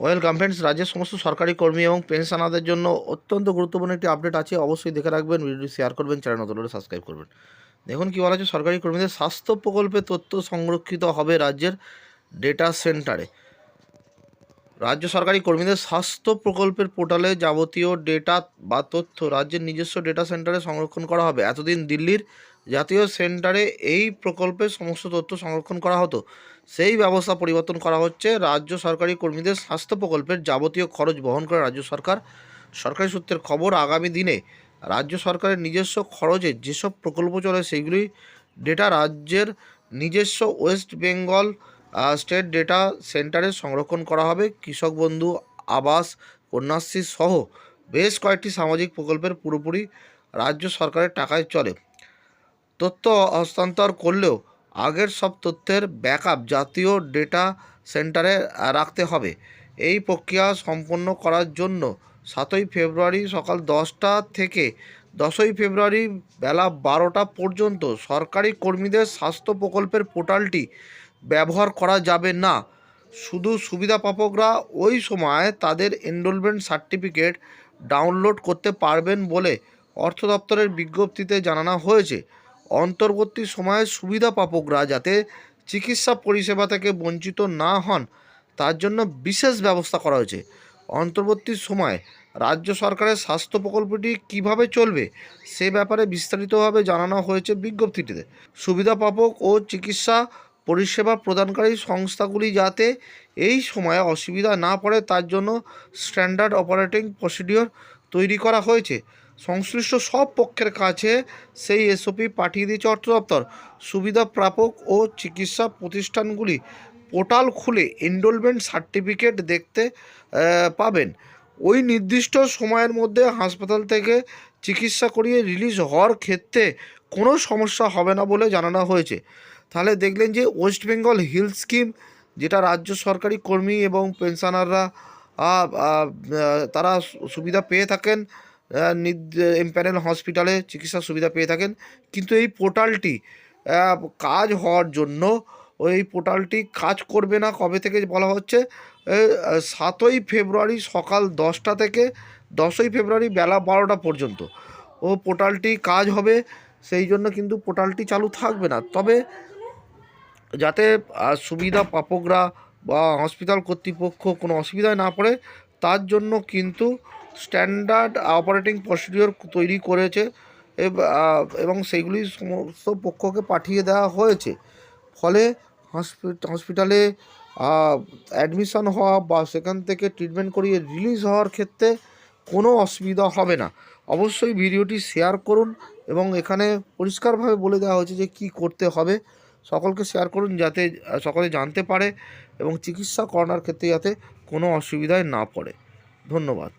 Welcome friends রাজ্যের সমস্ত সরকারি কর্মী এবং পেনশনারদের জন্য অত্যন্ত গুরুত্বপূর্ণ একটি আপডেট আছে। অবশ্যই দেখে রাখবেন, ভিডিওটি শেয়ার করবেন চ্যানেল নতুন সাবস্ক্রাইব করবেন। দেখুন কী বলা হচ্ছে, সরকারি কর্মীদের স্বাস্থ্য প্রকল্পে তথ্য সংরক্ষিত হবে রাজ্যের ডেটা সেন্টারে রাজ্য সরকারি কর্মীদের স্বাস্থ্য প্রকল্পের পোর্টালে যাবতীয় ডেটা বা তথ্য রাজ্যের নিজস্ব ডেটা সেন্টারে সংরক্ষণ করা হবে। এতদিন দিল্লির জাতীয় সেন্টারে এই প্রকল্পের সমস্ত তথ্য সংরক্ষণ করা হতো। সেই ব্যবস্থা পরিবর্তন করা হচ্ছে। রাজ্য সরকারি কর্মীদের স্বাস্থ্য প্রকল্পের যাবতীয় খরচ বহন করে রাজ্য সরকার। সরকারি সূত্রের খবর, আগামী দিনে রাজ্য সরকারের নিজস্ব খরচে যেসব প্রকল্প চলে সেইগুলি ডেটা রাজ্যের নিজস্ব ওয়েস্ট বেঙ্গল স্টেট ডেটা সেন্টারে সংরক্ষণ করা হবে। কৃষক বন্ধু, আবাস, কন্যাশ্রী সহ বেশ কয়েকটি সামাজিক প্রকল্পের পুরোপুরি রাজ্য সরকারের টাকায় চলে। তথ্য হস্তান্তর করলেও আগের সব তথ্যের ব্যাকআপ জাতীয় ডেটা সেন্টারে রাখতে হবে। এই প্রক্রিয়া সম্পন্ন করার জন্য সাতই ফেব্রুয়ারি সকাল দশটা থেকে দশই ফেব্রুয়ারি বেলা বারোটা পর্যন্ত সরকারি কর্মীদের স্বাস্থ্য প্রকল্পের পোর্টালটি ব্যবহার করা যাবে না। শুধু সুবিধা সুবিধাপ্রাপকরা ওই সময় তাদের এনরোলমেন্ট সার্টিফিকেট ডাউনলোড করতে পারবেন বলে অর্থ দপ্তরের বিজ্ঞপ্তিতে জানানো হয়েছে। অন্তর্বর্তী সময়ে সুবিধাপ্রাপকরা যাতে চিকিৎসা পরিষেবা থেকে বঞ্চিত না হন, তার জন্য বিশেষ ব্যবস্থা করা হয়েছে। অন্তর্বর্তী সময়ে রাজ্য সরকারের স্বাস্থ্য প্রকল্পটি কীভাবে চলবে, সে ব্যাপারে বিস্তারিতভাবে জানানো হয়েছে বিজ্ঞপ্তিটিতে। সুবিধাপ্রাপক ও চিকিৎসা পরিষেবা প্রদানকারী সংস্থাগুলি যাতে এই সময়ে অসুবিধা না পড়ে, তার জন্য স্ট্যান্ডার্ড অপারেটিং প্রসিডিওর তৈরি করা হয়েছে। সংশ্লিষ্ট সব পক্ষের কাছে সেই এসওপি পাঠিয়ে দিয়েছে অর্থ দপ্তর। সুবিধা প্রাপক ও চিকিৎসা প্রতিষ্ঠানগুলি পোর্টাল খুলে এনরোলমেন্ট সার্টিফিকেট দেখতে পাবেন। ওই নির্দিষ্ট সময়ের মধ্যে হাসপাতাল থেকে চিকিৎসা করিয়ে রিলিজ হওয়ার ক্ষেত্রে কোনো সমস্যা হবে না বলে জানানো হয়েছে। তাহলে দেখলেন যে ওয়েস্ট বেঙ্গল হিল স্কিম যেটা রাজ্য সরকারি কর্মী এবং পেনশনাররা তারা সুবিধা পেয়ে থাকেন এমপ্যানেল হসপিটালে চিকিৎসার সুবিধা পেয়ে থাকেন। কিন্তু এই পোর্টালটি কাজ হওয়ার জন্য ওই পোর্টালটি কাজ করবে না। কবে থেকে বলা হচ্ছে? সাতই ফেব্রুয়ারি সকাল দশটা থেকে দশই ফেব্রুয়ারি বেলা বারোটা পর্যন্ত। ও পোর্টালটি কাজ হবে, সেই জন্য কিন্তু পোর্টালটি চালু থাকবে না। তবে যাতে সুবিধা প্রাপকরা বা হসপিটাল কর্তৃপক্ষ কোনো অসুবিধায় না পড়ে, তার জন্য কিন্তু স্ট্যান্ডার্ড অপারেটিং প্রসিডিওর তৈরি করেছে এবং সেইগুলি সমস্ত পক্ষকে পাঠিয়ে দেওয়া হয়েছে। ফলে হসপিট- হসপিটালে অ্যাডমিশন হওয়া বা সেখান থেকে ট্রিটমেন্ট করিয়ে রিলিজ হওয়ার ক্ষেত্রে কোনো অসুবিধা হবে না। অবশ্যই ভিডিওটি শেয়ার করুন এবং এখানে পরিষ্কারভাবে বলে দেওয়া হয়েছে যে কি করতে হবে। সকলকে শেয়ার করুন যাতে, সকলে জানতে পারে এবং চিকিৎসা করানোর ক্ষেত্রে যাতে কোনো অসুবিধায় না পড়ে। ধন্যবাদ।